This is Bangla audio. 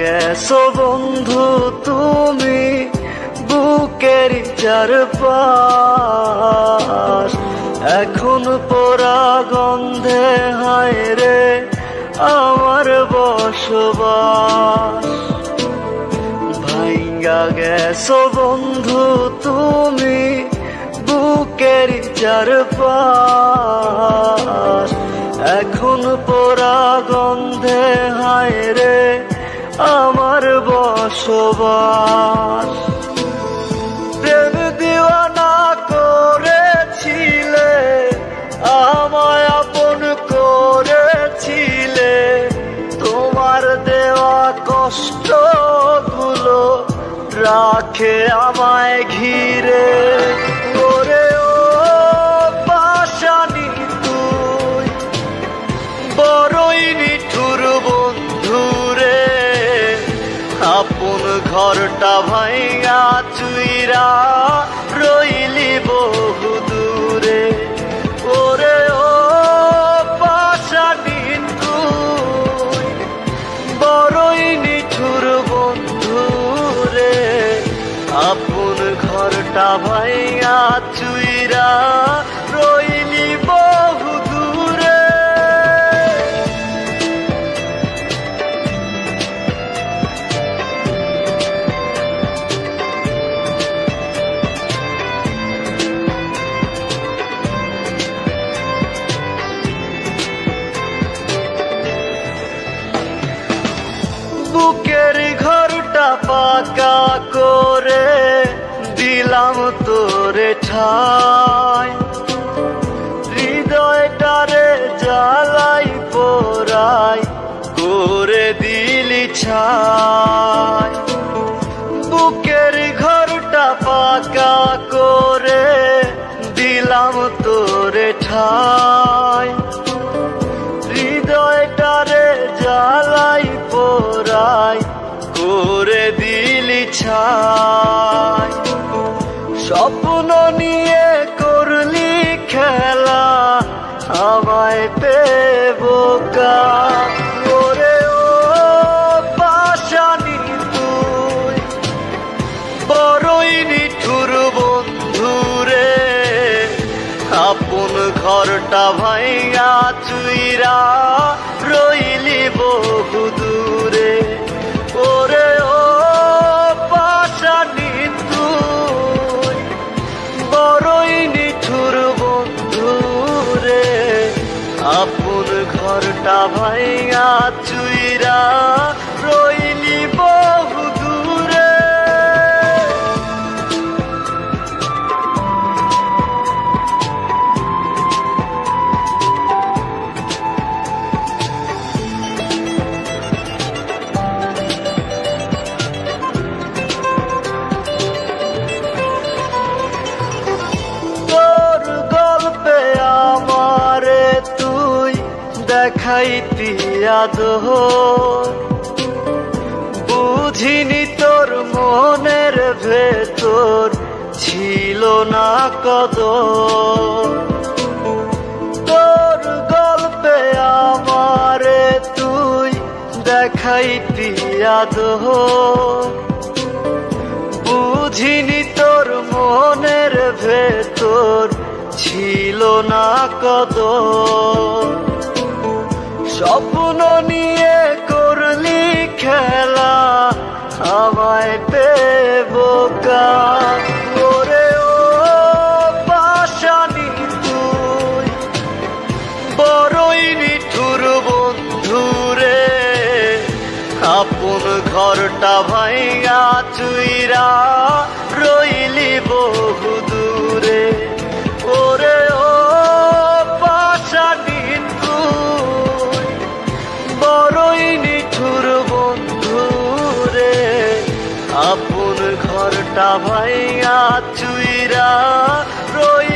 গেছো বন্ধু, তুমি বুকের চারপাশ, এখন পোড়া গন্ধে হায় রে আমার বসবাস। ভাইঙ্গা গেছো বন্ধু, তুমি বুকের চারপাশ, এখন পোড়া গন্ধে হায় রে আমার বসবাস। প্রেম দিওয়ানা করেছিলে, আমায় আপন করেছিলে। তোমার দেওয়া কষ্টগুলো রাখে আমায় ঘিরে। ঘরটা ভাইয়া চুইরা রইলি বহু দূরে। ওরে ও পাশানি তুই বড়ই নিঠুর বন্ধুরে আপন ঘরটা ভাইয়া তোরে ঠাই হৃদয়টারে জ্বালাই পোড়াই করে দিলি ছাই বুকের ঘরটা পাকা করে দিলাম তোরে ঠাই হৃদয়টারে জ্বালাই পোড়াই করে দিলি ছাই স্বপ্ন নিয়ে করলি খেলা, আমায় পে বোকা ওরে ও পাশানি তুই, বড়ই নিঠুর বন্ধুরে আপন ঘরটা ভাইয়া চুইরা রইলি বহু আপন ঘরটা ভাইয়া চুইরা দেখাইতি আদর। বুঝিনি তোর মনের ভেতর ছিল না কদর। তোর গল্পে আমারে তুই দেখাইতি আদর। বুঝিনি তোর মনের ভেতর ছিল না কদ স্বপ্ন নিয়ে করলি খেলা, আমায় পে বোকা ওরে ও পাশানি তুই, বড়ই নিঠুর বন্ধুরে আপন ঘরটা ভাইয়া চুইরা রইলি বহু দূরে ঘরটা ভাইয়া চুইরা রই